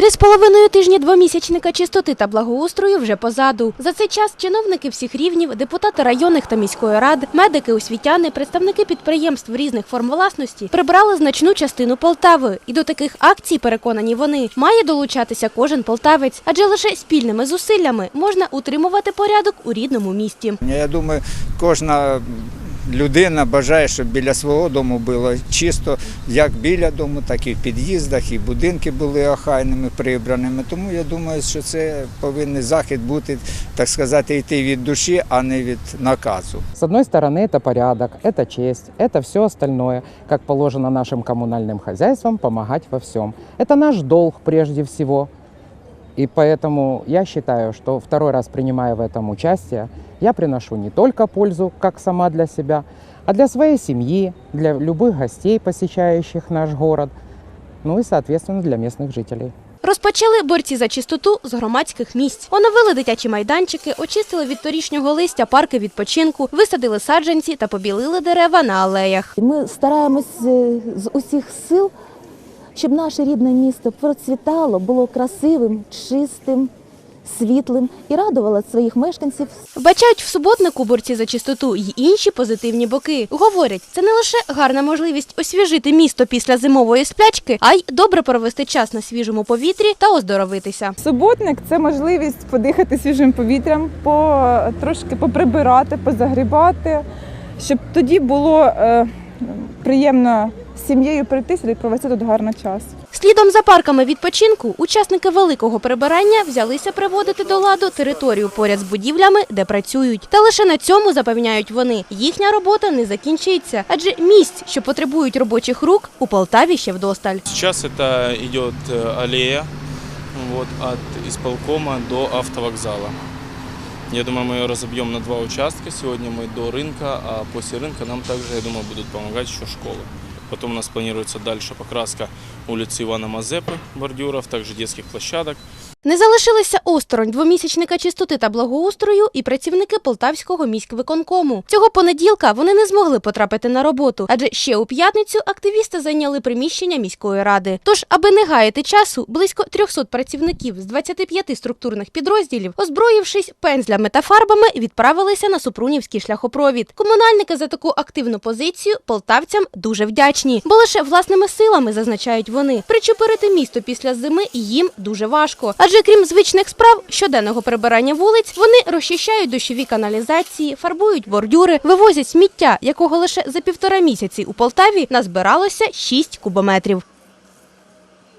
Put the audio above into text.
Три з половиною тижні двомісячника чистоти та благоустрою вже позаду. За цей час чиновники всіх рівнів, депутати районних та міської ради, медики, освітяни, представники підприємств різних форм власності прибрали значну частину Полтави. І до таких акцій, переконані вони, має долучатися кожен полтавець, адже лише спільними зусиллями можна утримувати порядок у рідному місті. Я думаю, кожна людина бажає, щоб біля свого дому було чисто, як біля дому, так і в під'їздах, і будинки були охайними, прибраними. Тому я думаю, що це повинен захід бути, так сказати, йти від душі, а не від наказу. С одной стороны, это порядок, это честь, это все остальное, как положено нашим коммунальным хозяйствам, помогать во всем. Это наш долг прежде всего. И поэтому я считаю, что второй раз принимая в этом участие, я приношу не только пользу, как сама для себя, а для своей семьи, для любых гостей, посещающих наш город, ну и, соответственно, для местных жителей. Розпочали борці за чистоту з громадських місць. Оновили дитячі майданчики, очистили від торішнього листя парки відпочинку, висадили саджанці та побілили дерева на алеях. Ми стараємось е, з усіх сил, щоб наше рідне місто процвітало, було красивим, чистим, світлим і радувало своїх мешканців Вбачають в суботнику борці за чистоту й інші позитивні боки. Говорять, це не лише гарна можливість освіжити місто після зимової сплячки, а й добре провести час на свіжому повітрі та оздоровитися. Суботник це можливість подихати свіжим повітрям, по, трошки поприбирати, позагрібати, щоб тоді було е, приємно з сім'єю прийти сюди і провести тут гарно час. Слідом за парками відпочинку учасники великого прибирання взялися приводити до ладу територію поряд з будівлями, де працюють. Та лише на цьому запевняють вони. Їхня робота не закінчиться, адже місць, що потребують робочих рук, у Полтаві ще вдосталь. Сейчас это идет э, аллея вот, от исполкома до автовокзала. Я думаю, мы ее разобьем на два участка. Сегодня мы до рынка, а после рынка нам также, я думаю, будут помогать еще школы. Потом у нас планируется дальше покраска улицы Ивана Мазепы, бордюров, также детских площадок. Не залишилися осторонь двомісячника чистоти та благоустрою і працівники Полтавського міськвиконкому. Цього понеділка вони не змогли потрапити на роботу, адже ще у п'ятницю активісти зайняли приміщення міської ради. Тож, аби не гаяти часу, близько 300 працівників з 25 структурних підрозділів, озброївшись пензлями та фарбами, відправилися на Супрунівський шляхопровід. Комунальники за таку активну позицію полтавцям дуже вдячні, бо лише власними силами зазначають вони. Причепирити місто після зими їм дуже важко. Адже крім звичних справ щоденного прибирання вулиць, вони розчищають дощові каналізації, фарбують бордюри, вивозять сміття, якого лише за півтора місяці у Полтаві назбиралося 6 кубометрів.